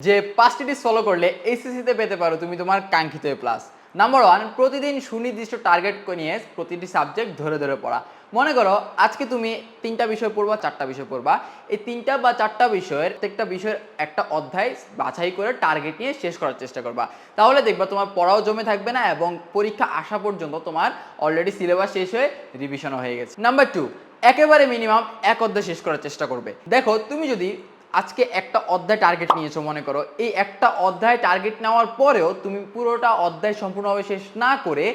যে পাঁচটি tips follow করলে এইচএসসিতে পেতে পারো তুমি তোমার কাঙ্ক্ষিত এ প্লাস নাম্বার ওয়ান প্রতিদিন সুনির্দিষ্ট টার্গেট নিয়ে প্রতিটি সাবজেক্ট ধরে ধরে পড়া। মনে করো, আজকে তুমি তিনটা বিষয় পড়বা, চারটা বিষয় পড়বা। এই তিনটা বা চারটা বিষয়ের প্রত্যেকটা বিষয়ের একটা অধ্যায় বাছাই করে টার্গেট নিয়ে শেষ করার চেষ্টা করবা। তাহলে দেখবা তোমার পড়াও জমে থাকবে না এবং পরীক্ষা আসা পর্যন্ত তোমার অলরেডি সিলেবাস শেষ হয়ে রিভিশনও হয়ে গেছে। নাম্বার টু একেবারে মিনিমাম এক অধ্যায় শেষ করার চেষ্টা করবে। দেখো, তুমি যদি আজকে একটা অধ্যায় টার্গেট নিয়েছো, মনে করো। এই একটা অধ্যায় টার্গেট নেওয়ার পরেও তুমি পুরোটা অধ্যায় সম্পূর্ণভাবে শেষ না করে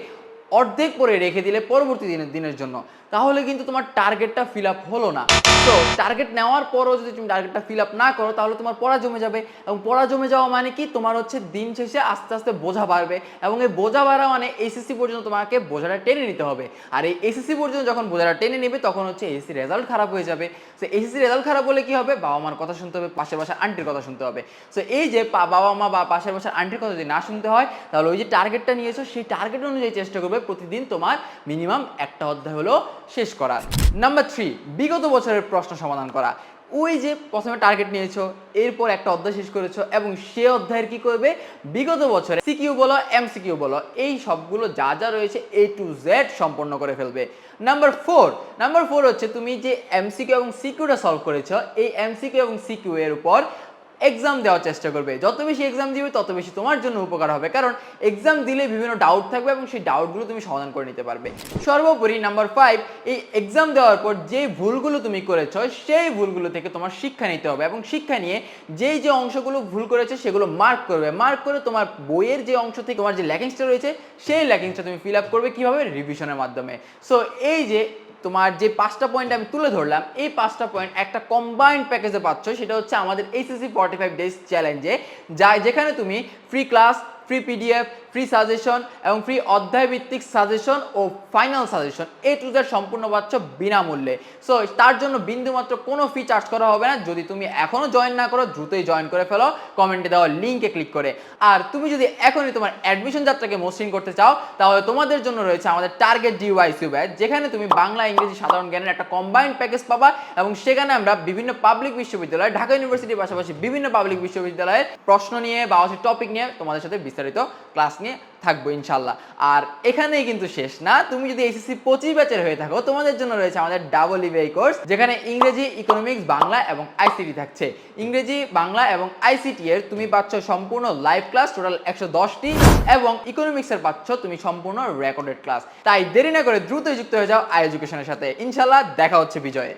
অর্ধেক পরে রেখে দিলে পরবর্তী দিনের দিনের জন্য। তাহলে কিন্তু তোমার টার্গেটটা ফিল আপ হলো না। তো টার্গেট নেওয়ার পরও যদি তুমি টার্গেটটা ফিল আপ না করো, তাহলে তোমার পড়া জমে যাবে। এবং পড়া জমে যাওয়া মানে কি? তোমার হচ্ছে দিন শেষে আস্তে আস্তে বোঝা বাড়বে। এবং এই বোঝা বাড়া মানে এসএসসি পর্যন্ত তোমাকে বোঝাটা টেনে নিতে হবে। আর এই এসএসসি পর্যন্ত যখন বোঝাটা টেনে নেবে, তখন হচ্ছে এসএসসি রেজাল্ট খারাপ হয়ে যাবে। তো এসএসসি রেজাল্ট খারাপ হলে কি হবে? বাবা মার কথা শুনতে হবে, পাশের বাসার আন্টির কথা শুনতে হবে। তো এই যে বাবা মা বা পাশের বাসার আন্টির কথা যদি না শুনতে হয়, তাহলে ওই যে টার্গেটটা নিয়েছো, সেই টার্গেট অনুযায়ী চেষ্টা করবে প্রতিদিন তোমার মিনিমাম একটা অধ্যায় হলো শেষ করার নাম্বার থ্রি বিগত বছরের প্রশ্ন সমাধান করা। ওই যে প্রথমে টার্গেট নিয়েছো, এরপর একটা অধ্যায় শেষ করেছ এবং সে অধ্যায়ের কি করবে? বিগত বছরে সিকিউ বলো এমসিকিউ বলো, এই সবগুলো যা যা রয়েছে এ টু জেড সম্পন্ন করে ফেলবে। নাম্বার ফোর নাম্বার ফোর হচ্ছে তুমি যে এমসিকিউ এবং সিকিউটা সলভ করেছ, এই এমসিকিউ এবং সিকিউ এর উপর এক্সাম দেওয়ার চেষ্টা করবে। যত বেশি এক্সাম দিবে, তত বেশি তোমার জন্য উপকার হবে। কারণ এক্সাম দিলে বিভিন্ন ডাউট থাকবে এবং সেই ডাউটগুলো তুমি সমাধান করে নিতে পারবে। সর্বোপরি নাম্বার ফাইভ এই এক্সাম দেওয়ার পর যে ভুলগুলো তুমি করেছ, সেই ভুলগুলো থেকে তোমার শিক্ষা নিতে হবে এবং শিক্ষা নিয়ে যেই যে অংশগুলো ভুল করেছে, সেগুলো মার্ক করবে। মার্ক করে তোমার বইয়ের যে অংশ থেকে তোমার যে ল্যাকিংসটা রয়েছে, সেই ল্যাকিংসটা তুমি ফিল আপ করবে কীভাবে? রিভিশনের মাধ্যমে। সো এই যে তোমার যে পাঁচটা পয়েন্ট আমি তুলে ধরলাম, এই পাঁচটা পয়েন্ট একটা কম্বাইন্ড প্যাকেজে পাচ্ছ, সেটা হচ্ছে আমাদের এইচএসি ফর্টি ফাইভ ডেজ চ্যালেঞ্জে যা যেখানে তুমি free class free PDF free suggestion এবং ফ্রি অধ্যায় ভিত্তিক suggestion O final suggestion A to Z সম্পূর্ণ পাচ্ছ বিনামূল্যে। সো তার জন্য বিন্দুমাত্র কোনো ফি চার্জ করা হবে না। যদি তুমি এখনও জয়েন না করো, দ্রুতই জয়েন করে ফেলো। কমেন্টে দেওয়া লিঙ্কে ক্লিক করে। আর তুমি যদি এখনই তোমার অ্যাডমিশন যাত্রাকে মসৃণ করতে চাও, তাহলে তোমাদের জন্য রয়েছে আমাদের টার্গেট ডিওয়াইসিউ ব্যাচ যেখানে তুমি বাংলা, ইংরেজি, সাধারণ জ্ঞানের একটা কম্বাইন্ড প্যাকেজ পাবা এবং সেখানে আমরা বিভিন্ন পাবলিক বিশ্ববিদ্যালয়, ঢাকা ইউনিভার্সিটির পাশাপাশি বিভিন্ন পাবলিক বিশ্ববিদ্যালয়ের প্রশ্ন নিয়ে বা টপিক নিয়ে তোমাদের সাথে বিস্তারিত ক্লাস নিয়ে থাকব ইনশাল্লাহ আর এখানেই কিন্তু শেষ না, তুমি যদি এসএসসি পঁচিশ ব্যাচের হয়ে থাকো, তোমাদের জন্য রয়েছে আমাদের ডাবল ইভিআই কোর্স যেখানে ইংরেজি ইকোনমিক্স বাংলা এবং আইসিটি থাকছে। ইংরেজি, বাংলা এবং আইসিটি এর তুমি পাচ্ছ সম্পূর্ণ লাইভ ক্লাস টোটাল একশো দশটি, এবং ইকোনমিক্সের পাচ্ছ তুমি সম্পূর্ণ রেকর্ডেড ক্লাস তাই দেরি না করে দ্রুতই যুক্ত হয়ে যাও আই এডুকেশনের সাথে। ইনশাল্লাহ দেখা হচ্ছে বিজয়ে।